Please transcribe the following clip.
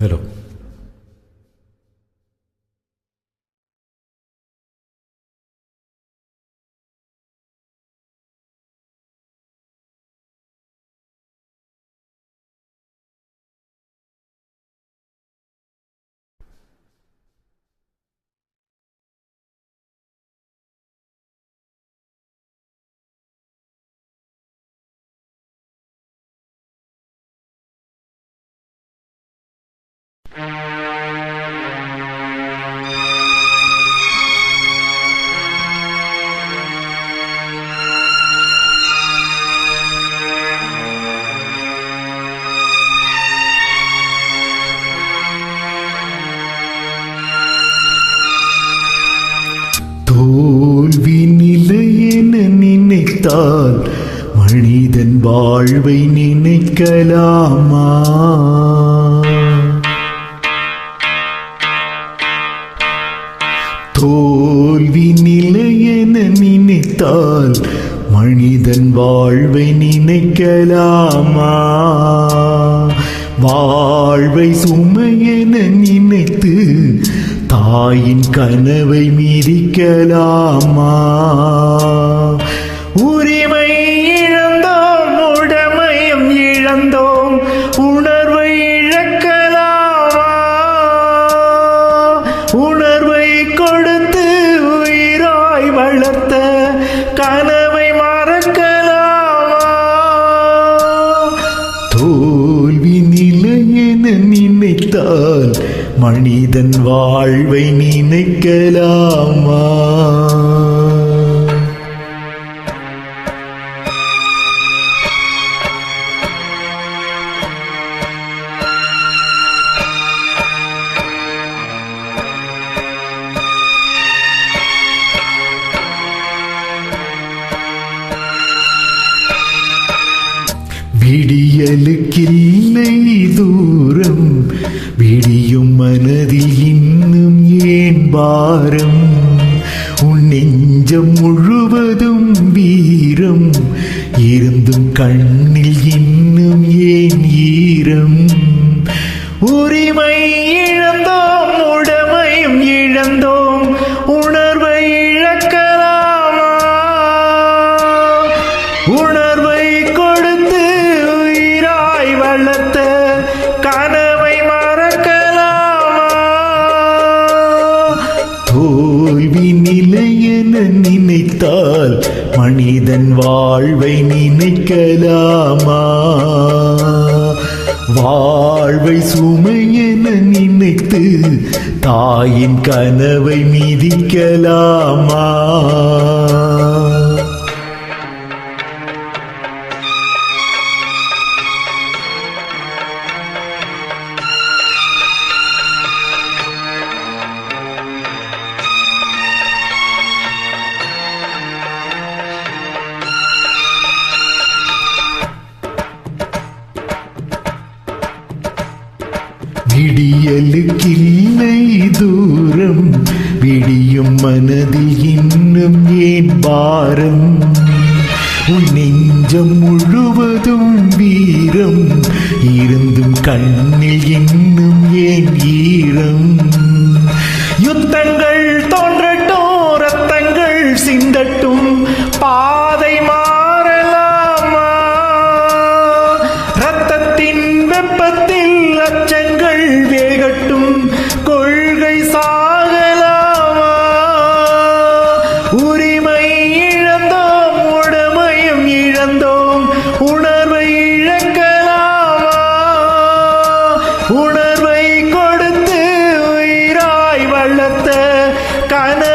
Hello. நினைத்தால் மனிதன் வாழ்வை நினைக்கலாமா? தோல்வி நிலையென நினைத்தால் மனிதன் வாழ்வை நினைக்கலாமா? வாழ்வை சுமையென நினைத்து தாயின் கனவை மீறிக்கலாமா? கனவை மறக்கலாமா? தோல்வி நிலையென நினைத்தால் மனிதன் வாழ்வை நினைக்கலாமா? விடியலுக்கில்லை தூரம் விடியும் மனதில் இன்னும் ஏன் பாரம்? உன் நெஞ்சம் முழுவதும் வீரம் இருந்தும் கண்ணில் இன்னும் ஏன் ஈரம்? உரிமை இழந்தோம் உடமையும் இழந்தோம் உணர்வை இழக்கலாமா? உணர்வை நினைத்தால் மனிதன் வாழ்வை நினைக்கலாமா? வாழ்வை சுமையென நினைத்து தாயின் கனவை மிதிக்கலாமா? விடியலுக்கில்லை தூரம். விடியும் மனதில் இன்னும் ஏன் பாரம்? உன் நெஞ்சம் முழுவதும் வீரம். இருந்தும் கண்ணில் இன்னும் ஏன் ஈரம்? i kaine